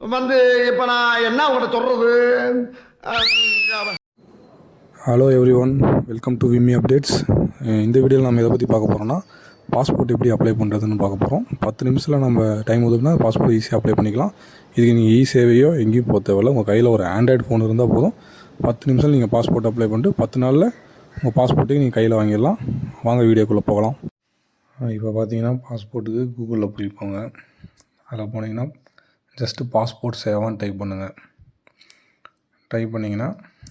வந்து இப்போ நான் என்ன உங்கள்கிட்ட சொல்கிறது hello everyone welcome to விமி அப்டேட்ஸ் இந்த வீடியோவில் நம்ம எதை பற்றி பார்க்க போகிறோம்னா பாஸ்போர்ட் எப்படி அப்ளை பண்ணுறதுன்னு பார்க்க போகிறோம் பத்து நிமிஷத்தில் நம்ம டைம் ஒதுக்குனா பாஸ்போர்ட் ஈஸியாக அப்ளை பண்ணிக்கலாம். இதுக்கு நீங்கள் இ சேவையோ எங்கேயும் போக தேவையில்ல. உங்கள் கையில் ஒரு ஆண்ட்ராய்டு ஃபோன் இருந்தால் போதும். பத்து நிமிஷம் நீங்கள் பாஸ்போர்ட் அப்ளை பண்ணிட்டு பத்து நாளில் உங்கள் பாஸ்போர்ட்டையும் நீங்கள் கையில் வாங்கிடலாம். வாங்க வீடியோக்குள்ளே போகலாம். இப்போ பார்த்தீங்கன்னா பாஸ்போர்ட்டுக்கு கூகுளில் போய் போங்க. அதில் போனீங்கன்னா ஜஸ்ட்டு பாஸ்போர்ட் சேவான்னு டைப் பண்ணுங்கள் டைப் பண்ணிங்கன்னா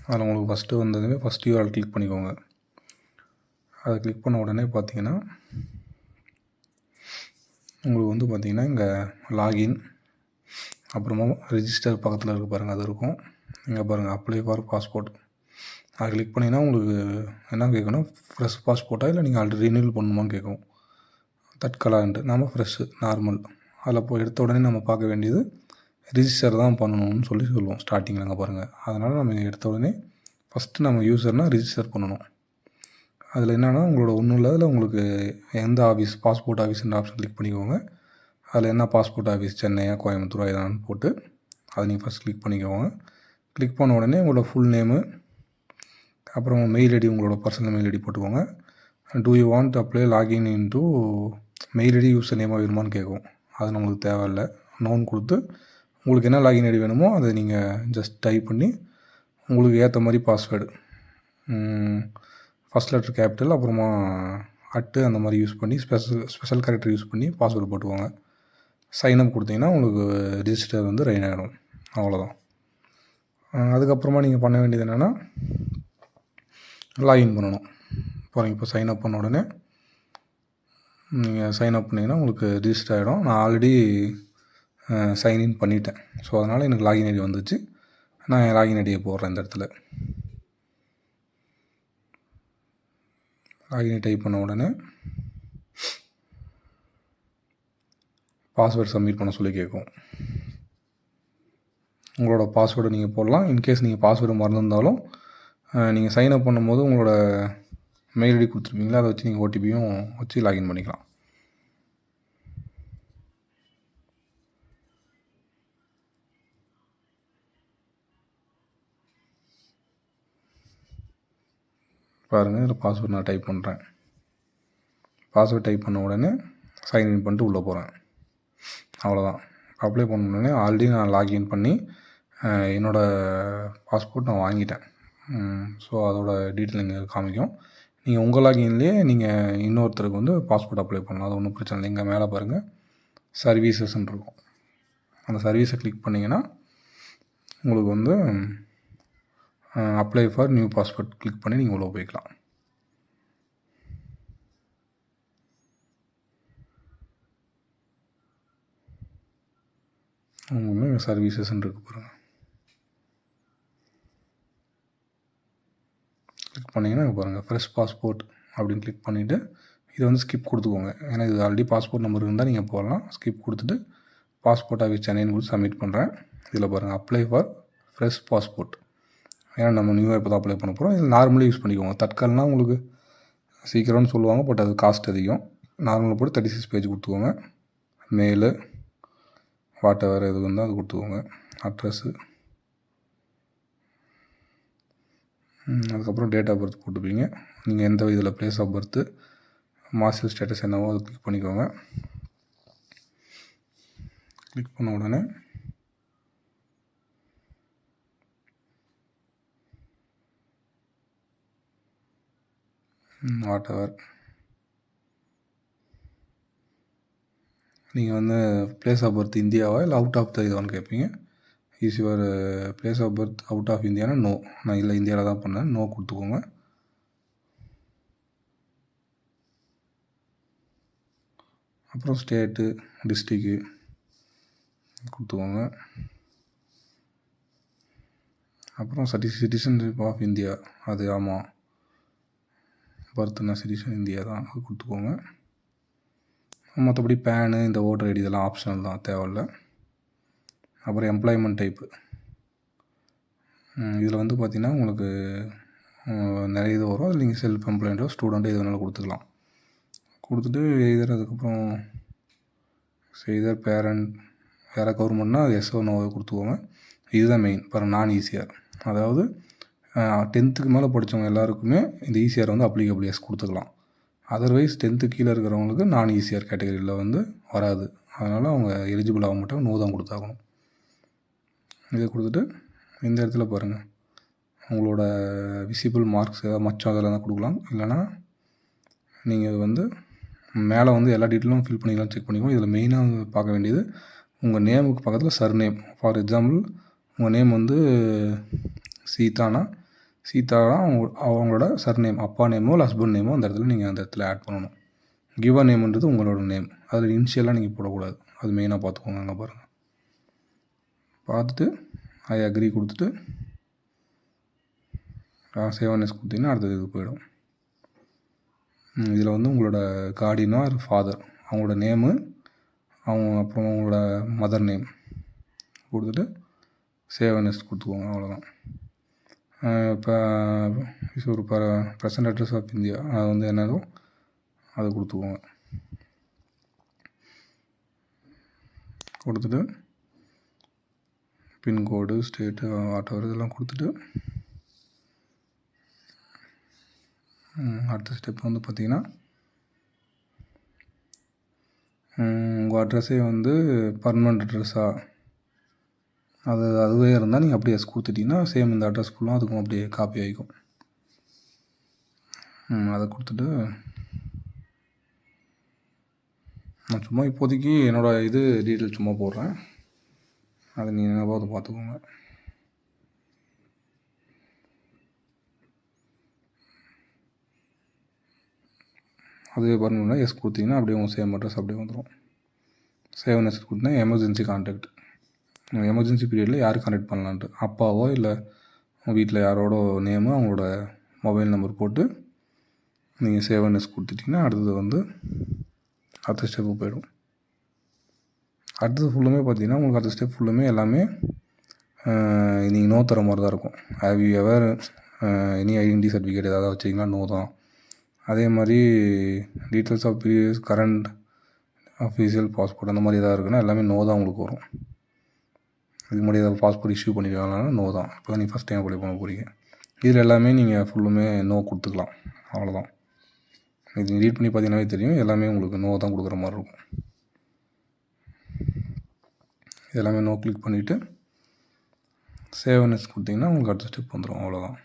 அதில் உங்களுக்கு ஃபஸ்ட்டு வந்ததுமே ஃபஸ்ட் யூஆர் கிளிக் பண்ணிக்கோங்க. அதை கிளிக் பண்ண உடனே பார்த்தீங்கன்னா உங்களுக்கு வந்து பார்த்தீங்கன்னா இங்கே லாகின் அப்புறமா ரிஜிஸ்டர் பக்கத்தில் இருக்க பாருங்கள் அது இருக்கும். இங்கே பாருங்கள் அப்ளை ஃபார் பாஸ்போர்ட் அதை கிளிக் பண்ணிங்கன்னா உங்களுக்கு என்ன கேட்கணும்? ஃப்ரெஷ் பாஸ்போர்ட்டா இல்லை நீங்கள் ஆல்ரெடி ரினியூல் பண்ணணுமான்னு கேட்கும் தட்கலான்ட்டு நம்ம ஃப்ரெஷ்ஷு நார்மல் அதில் போய் எடுத்த உடனே நம்ம பார்க்க வேண்டியது ரிஜிஸ்டர் தான் பண்ணணும்னு சொல்லி சொல்லுவோம் ஸ்டார்டிங்கில் அங்கே பாருங்கள் அதனால் நம்ம எடுத்த உடனே ஃபஸ்ட்டு நம்ம யூசர்னால் ரிஜிஸ்டர் பண்ணணும். அதில் என்னென்னா உங்களோட ஒன்றும் இல்லை. அதில் உங்களுக்கு எந்த ஆஃபீஸ் பாஸ்போர்ட் ஆஃபீஸ்ன்ற ஆப்ஷன் கிளிக் பண்ணிக்கோங்க. அதில் என்ன பாஸ்போர்ட் ஆஃபீஸ் சென்னையா கோயம்புத்தூரா எதான்னு போட்டு அதை நீங்கள் ஃபஸ்ட் கிளிக் பண்ணிக்கோங்க. கிளிக் பண்ண உடனே உங்களோட ஃபுல் நேமு அப்புறம் மெயில் ஐடி உங்களோட பர்சனல் மெயில் ஐடி போட்டுக்கோங்க. Do you want apply login in to mail ID user நேமாக வேணுமான்னு கேட்கும். அது நம்மளுக்கு தேவையில்லை. நோன் கொடுத்து உங்களுக்கு என்ன லாகின் ஐடி வேணுமோ அதை நீங்கள் ஜஸ்ட் டைப் பண்ணி உங்களுக்கு ஏற்ற மாதிரி பாஸ்வேர்டு ஃபஸ்ட் லெட்டர் கேபிட்டல் அப்புறமா அட்டு அந்த மாதிரி யூஸ் பண்ணி ஸ்பெஷல் ஸ்பெஷல் கேரக்டர் யூஸ் பண்ணி பாஸ்வேர்டு போட்டுவாங்க சைனப் கொடுத்தீங்கன்னா உங்களுக்கு ரிஜிஸ்டர் வந்து ரெயின் ஆகிடும் அவ்வளோதான் அதுக்கப்புறமா நீங்கள் பண்ண வேண்டியது என்னென்னா லாகின் பண்ணணும். பாருங்கள் இப்போ சைன் அப் பண்ண உடனே நீங்கள் சைன் அப் பண்ணிங்கன்னா உங்களுக்கு ரிஜிஸ்டர் ஆகிடும் நான் ஆல்ரெடி சைன்இன் பண்ணிட்டேன். ஸோ அதனால் எனக்கு லாகின் ஐடி வந்துச்சு. நான் என் லாகின் ஐடியை போடுறேன் இந்த இடத்துல. லாகின் டைப் பண்ண உடனே பாஸ்வேர்டு சப்மிட் பண்ண சொல்லி கேட்கும் உங்களோட பாஸ்வேர்டை நீங்கள் போடலாம். இன்கேஸ் நீங்கள் பாஸ்வேர்டு மறந்துருந்தாலும் நீங்கள் சைன் அப் பண்ணும்போது உங்களோட மெயில் ஐடி கொடுத்துருப்பீங்களா? அதை வச்சு நீங்கள் ஓடிபியும் வச்சு லாகின் பண்ணிக்கலாம். பாருங்கள் இதில் பாஸ்வேர்ட் நான் டைப் பண்ணுறேன் பாஸ்வேர்ட் டைப் பண்ண உடனே சைன்இன் பண்ணிட்டு உள்ளே போகிறேன் அவ்வளோதான் அப்ளை பண்ண உடனே ஆல்ரெடி நான் லாகின் பண்ணி என்னோடய பாஸ்போர்ட் நான் வாங்கிட்டேன். ஸோ அதோட டீட்டெயில் இங்கே காமிக்கும். நீங்கள் உங்கள் லாகின்லேயே நீங்கள் இன்னொருத்தருக்கு வந்து பாஸ்போர்ட் அப்ளை பண்ணலாம். அது ஒன்றும் பிரச்சனை இல்லை. இங்கே மேலே பாருங்கள் சர்வீசஸ்ன்னு இருக்கும். அந்த சர்வீஸை கிளிக் பண்ணிங்கன்னா உங்களுக்கு வந்து apply for new passport click பண்ணி நீங்கள் உள்ளே போய்க்கலாம். உங்களுக்கு சர்வீசஸ்ன்னு இருக்கு பாருங்கள் கிளிக் பண்ணிங்கன்னா பாருங்கள் ஃப்ரெஷ் பாஸ்போர்ட் அப்படின்னு கிளிக் பண்ணிவிட்டு இதை வந்து ஸ்கிப் கொடுத்துக்கோங்க. ஏன்னா இது ஆல்ரெடி பாஸ்போர்ட் நம்பர் இருந்தால் நீங்கள் போடலாம் ஸ்கிப் கொடுத்துட்டு பாஸ்போர்ட் ஆஃபீஸ் சென்னைன்னு கொடுத்து சப்மிட் பண்ணுறேன் இதில் பாருங்கள் அப்ளை ஃபார் ஃப்ரெஷ் பாஸ்போர்ட் ஏன்னா நம்ம நியூ இப்போ தான் அப்ளை பண்ண போகிறோம் இதில் நார்மலி யூஸ் பண்ணிக்கோங்க. தட்கால்னா உங்களுக்கு சீக்கிரம்னு சொல்லுவாங்க பட் அது காஸ்ட் அதிகம். நார்மலாக போட்டு தேர்ட்டி சிக்ஸ் பேஜ் கொடுத்துக்கோங்க. மெயிலு வாட் எவர் எது வந்தால் அது கொடுத்துக்கோங்க. அட்ரஸ்ஸு அதுக்கப்புறம் டேட் ஆஃப் பர்த் போட்டுப்பீங்க. நீங்கள் எந்த இதில் place of birth marital status என்னவோ அது கிளிக் பண்ணிக்கோங்க. கிளிக் பண்ண உடனே வாட் எவர் நீங்கள் வந்து ப்ளேஸ் ஆஃப் பர்த் இந்தியாவா இல்லை அவுட் ஆஃப் த இதுவான்னு கேட்பீங்க is your place of birth out of Indiana no நான் இல்லை இந்தியாவில் தான் பண்ணேன். நோ கொடுத்துக்கோங்க. அப்புறம் ஸ்டேட்டு டிஸ்ட்ரிக்கு கொடுத்துக்கோங்க. அப்புறம் சட்டி சிட்டிசன்ஷிப் ஆஃப் இந்தியா அது ஆமாம் பர்த்னா சிட்டிசன் இந்தியா தான் அது கொடுத்துக்கோங்க. மற்றபடி பேனு இந்த ஓட்டர் ஐடி இதெல்லாம் ஆப்ஷனல் தான் தேவையில்லை. அப்புறம் எம்ப்ளாய்மெண்ட் டைப்பு இதில் வந்து பார்த்திங்கன்னா உங்களுக்கு நிறைய இது வரும். அதில் நீங்கள் செல்ஃப் எம்ப்ளாய்மெண்ட்டோ ஸ்டூடெண்ட்டோ எது வேணாலும் கொடுத்துக்கலாம். கொடுத்துட்டு எய்தர் அதுக்கப்புறம் செய்தர் பேரண்ட் வேறு கவர்மெண்ட்னா அது எஸ்ஓ நோவை கொடுத்துக்கோங்க. இதுதான் மெயின் பர் நான் ஈஸியார் அதாவது டென்த்துக்கு மேலே படித்தவங்க எல்லாருக்குமே இந்த ஈஸிஆர் வந்து அப்ளிகபிள் எஸ் கொடுத்துக்கலாம். அதர்வைஸ் டென்த்து கீழே இருக்கிறவங்களுக்கு நான் ஈஸிஆர் கேட்டகரியில் வந்து வராது. அதனால் அவங்க எலிஜிபிள் ஆக மாட்டாங்க நோ தான் கொடுத்தாகணும். இதை கொடுத்துட்டு இந்த இடத்துல பாருங்கள் உங்களோட விசிபிள் மார்க்ஸ் ஏதாவது மச்சம் அதெல்லாம் தான் கொடுக்கலாம். இல்லைனா நீங்கள் இது வந்து மேலே வந்து எல்லா டீட்டெயிலும் ஃபில் பண்ணிக்கலாம் செக் பண்ணிக்கலாம். இதில் மெயினாக பார்க்க வேண்டியது உங்கள் நேமுக்கு பக்கத்தில் சர் நேம் ஃபார் எக்ஸாம்பிள் உங்கள் நேம் வந்து சீதானா? சீதானா அவங்க அவங்களோட சர் நேம் அப்பா நேமோ இல்லை ஹஸ்பண்ட் நேமோ அந்த இடத்துல நீங்கள் அந்த இடத்துல ஆட் பண்ணணும். கிவா நேம்ன்றது உங்களோட நேம் அதில் இனிஷியலாக நீங்கள் போடக்கூடாது. அது மெயினாக பார்த்துக்கோங்க அங்கே பாருங்கள் பார்த்துட்டு ஐ அக்ரி கொடுத்துட்டு சேவனஸ் கொடுத்தீங்கன்னா அடுத்தது இது போயிடும். இதில் வந்து உங்களோட கார்டினா ஃபாதர் அவங்களோட நேமு அவங்க அப்புறம் அவங்களோட மதர் நேம் கொடுத்துட்டு சேவனஸ் கொடுத்துக்கோங்க அவ்வளோதான் இப்போ ஒரு ப ப்ரெசன்ட் அட்ரஸ் ஆஃப் இந்தியா அது வந்து என்னதோ அதை கொடுத்துக்கோங்க. கொடுத்துட்டு பின்கோடு ஸ்டேட்டு வாட்டவர் இதெல்லாம் கொடுத்துட்டு அடுத்த ஸ்டெப் வந்து பார்த்தீங்கன்னா உங்கள் அட்ரஸே வந்து பர்மனெண்ட் அட்ரஸா அது அதுவே இருந்தால் நீங்கள் அப்படியே கொடுத்துட்டிங்கன்னா கொடுத்துட்டீங்கன்னா சேம் இந்த அட்ரஸ் அதுக்கும் அப்படியே காப்பி ஆகிக்கும் அதை கொடுத்துட்டு நான் சும்மா இப்போதைக்கு என்னோடய இது டீட்டெயில் சும்மா போடுறேன். அதை நீங்கள் பார்த்து பார்த்துக்கோங்க. அதுவே பண்ணணும்னா எஸ் கொடுத்தீங்கன்னா அப்படியே உங்கள் சேம் அட்ரஸ் அப்படியே வந்துடும் சேவன் எஸ் கொடுத்தீங்கன்னா எமர்ஜென்சி கான்டாக்ட் எமர்ஜென்சி பீரியடில் யார் கான்டாக்ட் பண்ணலான்ட்டு? அப்பாவோ இல்லை உங்கள் வீட்டில் யாரோட நேமு அவங்களோட மொபைல் நம்பர் போட்டு நீங்கள் சேவன் எஸ் கொடுத்துட்டிங்கன்னா அடுத்தது வந்து அடுத்த ஸ்டெப்பு போயிடும். அடுத்தது ஃபுல்லுமே பார்த்தீங்கன்னா உங்களுக்கு அடுத்த ஸ்டெப் ஃபுல்லுமே எல்லாமே நீங்கள் நோ தர மாதிரி தான் இருக்கும் have you ever any identity certificate ஏதாவது வச்சிங்கன்னா நோ தான். அதே மாதிரி details of previous current official passport அந்த மாதிரி எதாவது இருக்குன்னா எல்லாமே நோ தான் உங்களுக்கு வரும். இதுக்கு முன்னாடி ஏதாவது பாஸ்போர்ட் இஷ்யூ பண்ணியிருக்காங்கன்னா நோ தான். இப்போ தான் நீங்கள் ஃபஸ்ட் டைம் அப்ளை பண்ண போகிறீங்க இதில் எல்லாமே நீங்கள் ஃபுல்லுமே நோ கொடுத்துக்கலாம். அவ்வளோதான் இது ரீட் பண்ணி பார்த்தீங்கன்னாவே தெரியும். எல்லாமே உங்களுக்கு நோ தான் கொடுக்குற மாதிரி இருக்கும். எல்லாமே நோ கிளிக் பண்ணிவிட்டு சேவனஸ் கொடுத்தீங்கன்னா உங்களுக்கு அடுத்த ஸ்டெப் வந்துடும் அவ்வளோதான்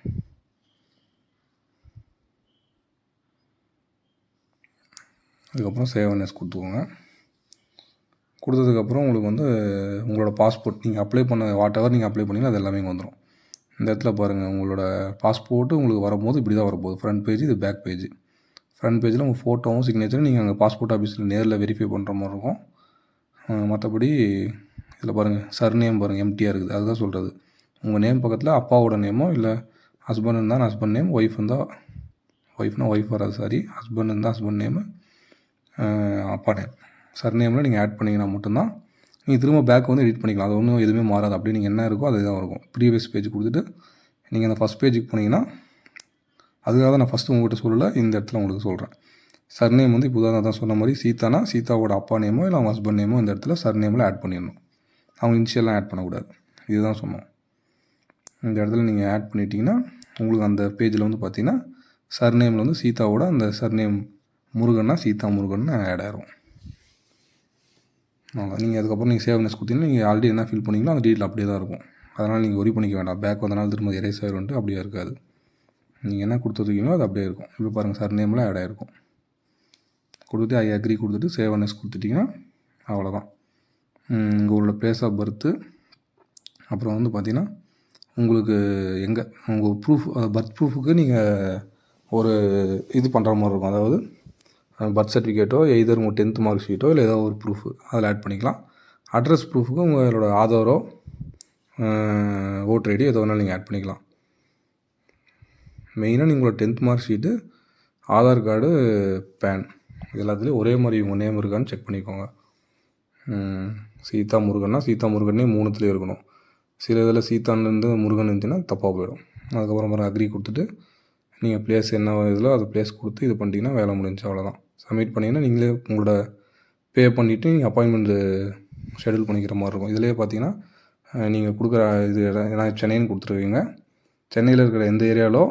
அதுக்கப்புறம் சேவனஸ் கொடுத்துக்கோங்க. கொடுத்ததுக்கப்புறம் உங்களுக்கு வந்து உங்களோட பாஸ்போர்ட் நீங்கள் அப்ளை பண்ண வாட் எவர் நீங்கள் அப்ளை பண்ணீங்களோ அது எல்லாமே வந்துடும் இந்த இடத்துல பாருங்கள் உங்களோட பாஸ்போர்ட்டு உங்களுக்கு வரும்போது இப்படி தான் வரப்போகுது. ஃப்ரண்ட் பேஜ் இது பேக் பேஜ் ஃப்ரண்ட் பேஜில் உங்கள் ஃபோட்டோவும் சிக்னேச்சரும் நீங்கள் அங்கே பாஸ்போர்ட் ஆஃபீஸில் நேரில் வெரிஃபை பண்ணுற மாதிரி இருக்கும். மற்றபடி இதில் பாருங்கள் சர் நேம் பாருங்கள் எம்டியாக இருக்குது. அதுதான் சொல்கிறது உங்கள் நேம் பக்கத்தில் அப்பாவோட நேமோ இல்லை ஹஸ்பண்ட் இருந்தால் ஹஸ்பண்ட் நேம் ஒய்ஃப் இருந்தால் ஒய்ஃப்னா ஒய்ஃப் வராது சாரி ஹஸ்பண்ட் இருந்தால் ஹஸ்பண்ட் நேமு அப்பா நேம் சர் நேமில் நீங்கள் ஆட் பண்ணிங்கன்னா மட்டும்தான் நீங்கள் திரும்ப பேக் வந்து எடிட் பண்ணிக்கலாம். அது ஒன்றும் எதுவுமே மாறாது. அப்படி நீங்கள் என்ன இருக்கோ அதுதான் இருக்கும். ப்ரீவியஸ் பேஜ் கொடுத்துட்டு நீங்கள் அந்த ஃபஸ்ட் பேஜுக்கு போனீங்கன்னா அதுக்காக தான் நான் ஃபஸ்ட்டு உங்கள்கிட்ட சொல்லலை இந்த இடத்துல உங்களுக்கு சொல்கிறேன் சர்நேம் வந்து இப்போ அதான் தான் சொன்ன மாதிரி சீதானா சீதாவோட அப்பா நேமோ இல்லை அவங்க ஹஸ்பண்ட் நேமோ இந்த இடத்துல சர்நேமில் ஆட் பண்ணிடணும். அவங்க இனிஷியல்லாம் ஆட் பண்ணக்கூடாது. இதுதான் சொன்னோம். இந்த இடத்துல நீங்கள் ஆட் பண்ணிட்டீங்கன்னா உங்களுக்கு அந்த பேஜில் வந்து பார்த்தீங்கன்னா சர்நேமில் வந்து சீதாவோட அந்த சர்நேம் முருகன்னா சீதா முருகன்னு ஆட் ஆயிரும். அவ்வளோ நீங்கள் அதுக்கப்புறம் நீங்கள் சேவ்னஸ் கொடுத்தீங்கன்னா நீங்கள் ஆல்ரெடி என்ன ஃபில் பண்ணிங்களோ அந்த டீட்டில் அப்படியே தான் இருக்கும். அதனால் நீங்கள் ஒரி பண்ணிக்க வேண்டாம். பேக் வந்தனால திரும்ப எரேஸ் ஆயிரும்ட்டு அப்படியே இருக்காது. நீங்கள் என்ன கொடுத்துருக்கீங்களோ அது அப்படியே இருக்கும். இப்போ பாருங்கள் சார் நேமில் ஆட் ஆகிருக்கும் கொடுத்துட்டு ஐ அக்ரி கொடுத்துட்டு சேவனஸ் கொடுத்துட்டிங்கன்னா அவ்வளோதான் இங்கே உள்ள பிளேஸ் ஆஃப் பர்த்து அப்புறம் வந்து பார்த்திங்கன்னா உங்களுக்கு எங்கே உங்கள் ப்ரூஃப் பர்த் ப்ரூஃபுக்கு நீங்கள் ஒரு இது பண்ணுற மாதிரி இருக்கும். அதாவது பர்த் சர்டிஃபிகேட்டோ எய்தர் உங்கள் டென்த் மார்க் ஷீட்டோ இல்லை ஏதோ ஒரு ப்ரூஃப் அதில் ஆட் பண்ணிக்கலாம். அட்ரஸ் ப்ரூஃபுக்கு உங்களோட ஆதாரோ ஓட்டர் ஐடி எதோ வேணாலும் நீங்கள் ஆட் பண்ணிக்கலாம். மெயினாக நீங்களோட tenth mark sheet Aadhaar card PAN எல்லாத்துலேயும் ஒரே மாதிரி உங்கள் நேம் இருக்கான்னு செக் பண்ணிக்கோங்க. சீதா முருகன்னா சீதா முருகனே மூணுத்துலேயும் இருக்கணும். சில இதில் சீதான்லேருந்து முருகன் இருந்துச்சுன்னா தப்பாக போயிடும். அதுக்கப்புறம் பாருங்கள் அக்ரி கொடுத்துட்டு நீங்கள் பிளேஸ் என்ன இதில் அதை பிளேஸ் கொடுத்து இது பண்ணிட்டீங்கன்னா வேலை முடிஞ்சு அவ்வளோதான் சப்மிட் பண்ணிங்கன்னா நீங்களே உங்களோட பே பண்ணிவிட்டு நீங்கள் அப்பாயின்மெண்ட்டு ஷெடியூல் பண்ணிக்கிற மாதிரி இருக்கும். இதிலே பார்த்தீங்கன்னா நீங்கள் கொடுக்குற இது நான் சென்னைன்னு கொடுத்துருவீங்க. சென்னையில் இருக்கிற எந்த ஏரியாவிலோ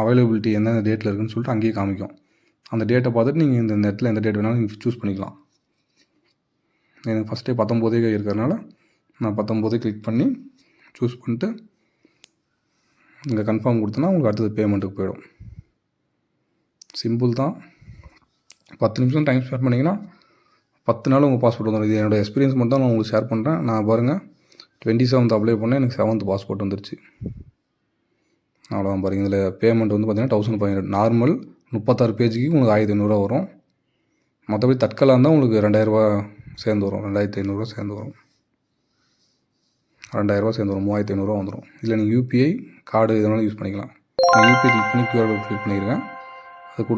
அவைலபிலிட்டி எந்தெந்த டேட்டில் இருக்குதுன்னு சொல்லிட்டு அங்கேயே காமிக்கும். அந்த டேட்டை பார்த்துட்டு நீங்கள் இந்த இந்த இடத்துல எந்த டேட் வேணாலும் நீங்கள் சூஸ் பண்ணிக்கலாம். எனக்கு ஃபஸ்ட்டே பத்தொம்போதே இருக்கிறதுனால நான் பத்தொம்போதே கிளிக் பண்ணி சூஸ் பண்ணிட்டு இங்கே கன்ஃபார்ம் கொடுத்தனா உங்களுக்கு அடுத்தது பேமெண்ட்டுக்கு போயிடும். சிம்பிள் தான். பத்து நிமிஷம் டைம் ஸ்பெண்ட் பண்ணிங்கன்னா பத்து நாள் உங்கள் பாஸ்போர்ட் வந்துடும் இது என்னோடய எக்ஸ்பீரியன்ஸ் மட்டும் தான் நான் உங்களுக்கு ஷேர் பண்ணுறேன் நான் பாருங்கள் டுவெண்ட்டி செவன்த் அப்ளை பண்ணேன் எனக்கு செவன்த் பாஸ்போர்ட் வந்துருச்சு. அவ்வளோதான் பாருங்கள் இதில் பேமெண்ட் வந்து பார்த்தீங்கன்னா தௌசண்ட் ஃபைவ் ஹண்ட்ரட் நார்மல் முப்பத்தாறு பேஜுக்கு உங்களுக்கு ஆயிரத்தி ஐநூறுரூவா வரும். மற்றபடி தட்கலாக இருந்தால் உங்களுக்கு ரெண்டாயிரரூவா சேர்ந்து வரும் ரெண்டாயிரத்தி ஐநூறுரூவா சேர்ந்து வரும் ரெண்டாயிரரூவா சேர்ந்து வரும் மூவாயிரத்தி ஐநூறுரூவா வந்துடும் இதில் நீங்கள் யூபிஐ கார்டு இதனால யூஸ் பண்ணிக்கலாம். நான் யூபிஐ கிளிக் பண்ணி கியூஆர் கோட் கிளிக் பண்ணியிருக்கேன் அது கொடுத்து